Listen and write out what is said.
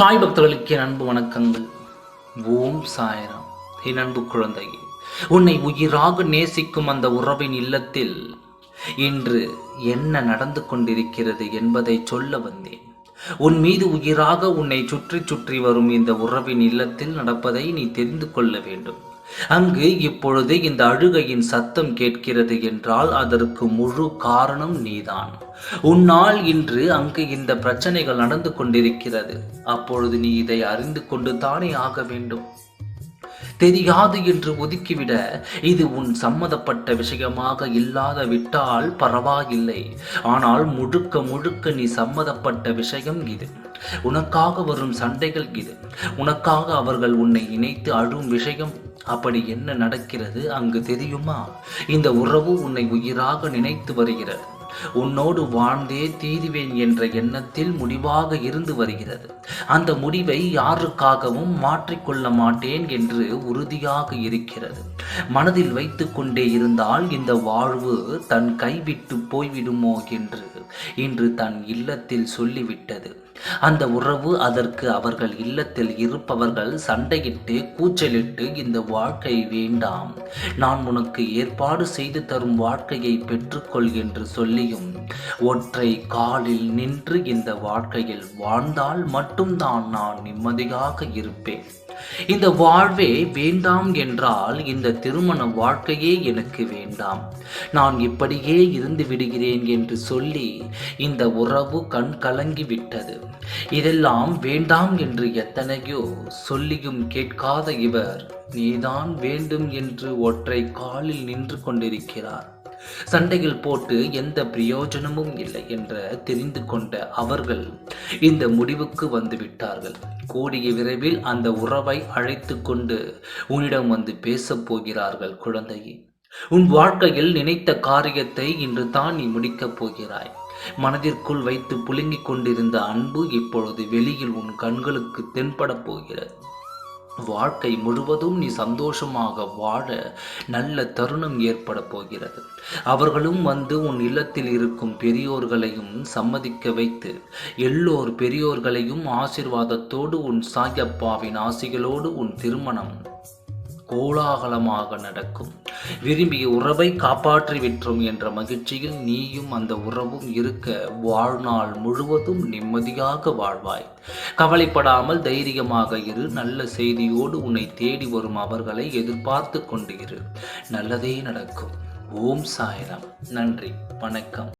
சாய் பக்தர்களுக்கு என் அன்பு வணக்கங்கள். ஓம் சாய்ராம். என் அன்பு குழந்தை உன்னை உயிராக நேசிக்கும் அந்த உறவின் இல்லத்தில் இன்று என்ன நடந்து கொண்டிருக்கிறது என்பதை சொல்ல வந்தேன். உன் மீது உயிராக உன்னை சுற்றி சுற்றி வரும் இந்த உறவின் இல்லத்தில் நடப்பதை நீ தெரிந்து கொள்ள வேண்டும். அங்கு இப்பொழுது இந்த அழுகையின் சத்தம் கேட்கிறது என்றால் அதற்கு முழு காரணம் நீதான். உன்னால் இன்று அங்கு இந்த பிரச்சனைகள் நடந்து கொண்டிருக்கிறது. அப்பொழுது நீ இதை அறிந்து கொண்டு தானே ஆக வேண்டும். தெரியாது என்று ஒதுக்கிவிட இது உன் சம்மதப்பட்ட விஷயமாக இல்லாத விட்டால் பரவாயில்லை. ஆனால் முழுக்க முழுக்க நீ சம்மதப்பட்ட விஷயம் இது. உனக்காக வரும் சண்டைகள் இது. உனக்காக அவர்கள் உன்னை இணைத்து அழும் விஷயம் அப்படி என்ன நடக்கிறது அங்கு தெரியுமா? இந்த உறவு உன்னை உயிராக நினைத்து வருகிறது. உன்னோடு வாழ்ந்தே தீருவேன் என்ற எண்ணத்தில் முடிவாக இருந்து வருகிறது. அந்த முடிவை யாருக்காகவும் மாற்றிக்கொள்ள மாட்டேன் என்று உறுதியாக இருக்கிறது. மனதில் வைத்து கொண்டே இருந்தால் இந்த வாழ்வு தன் கைவிட்டு போய்விடுமோ என்று இன்று தன் இல்லத்தில் சொல்லிவிட்டது. அந்த உறவு அதற்கு அவர்கள் இல்லத்தில் இருப்பவர்கள் சண்டையிட்டு கூச்சலிட்டு இந்த வாழ்க்கை வேண்டாம். நான் உனக்கு ஏற்பாடு செய்து தரும் வாழ்க்கையை பெற்றுக்கொள் என்று சொல்லியும் ஒற்றை காலில் நின்று இந்த வாழ்க்கையில் வாழ்ந்தால் மட்டும்தான் நான் நிம்மதியாக இருப்பேன். இந்த வாழ்வே வேண்டாம் என்றால் இந்த திருமண வாழ்க்கையே எனக்கு வேண்டாம். நான் இப்படியே இருந்து விடுகிறேன் என்று சொல்லி இந்த உறவு கண் கலங்கி விட்டது. இதெல்லாம் வேண்டாம் என்று எத்தனையோ சொல்லியும் கேட்காத இவர் நீதான் வேண்டும் என்று ஒற்றை காலில் நின்று கொண்டிருக்கிறார். சண்டைகள் போட்டு எந்த பிரயோஜனமும் இல்லை என்ற தெரிந்து கொண்ட அவர்கள் இந்த முடிவுக்கு வந்து விட்டார்கள் கூடிய விரைவில் அந்த உறவை அழைத்து கொண்டு உன்னிடம் வந்து பேசப் போகிறார்கள் குழந்தையே. உன் வாழ்க்கையில் நினைத்த காரியத்தை இன்று தான் நீ முடிக்கப் போகிறாய். மனதிற்குள் வைத்து புழுங்கிக் கொண்டிருந்த அன்பு இப்பொழுது வெளியில் உன் கண்களுக்கு தென்படப் போகிறது. வாழ்க்கை முழுவதும் நீ சந்தோஷமாக வாழ நல்ல தருணம் ஏற்பட போகிறது. அவர்களும் வந்து உன் இல்லத்தில் இருக்கும் பெரியோர்களையும் சம்மதிக்க வைத்து எல்லோர் பெரியோர்களையும் ஆசிர்வாதத்தோடு உன் சாயப்பாவின் ஆசிகளோடு உன் திருமணம் கோலாகலமாக நடக்கும். விரும்பிய உறவை காப்பாற்றி விட்டோம் என்ற மகிழ்ச்சியில் நீயும் அந்த உறவும் இருக்க வாழ்நாள் முழுவதும் நிம்மதியாக வாழ்வாய். கவலைப்படாமல் தைரியமாக இரு. நல்ல செய்தியோடு உன்னை தேடி வரும் அவர்களை எதிர்பார்த்து கொண்டு இரு. நல்லதே நடக்கும். ஓம் சாய்ராம். நன்றி. வணக்கம்.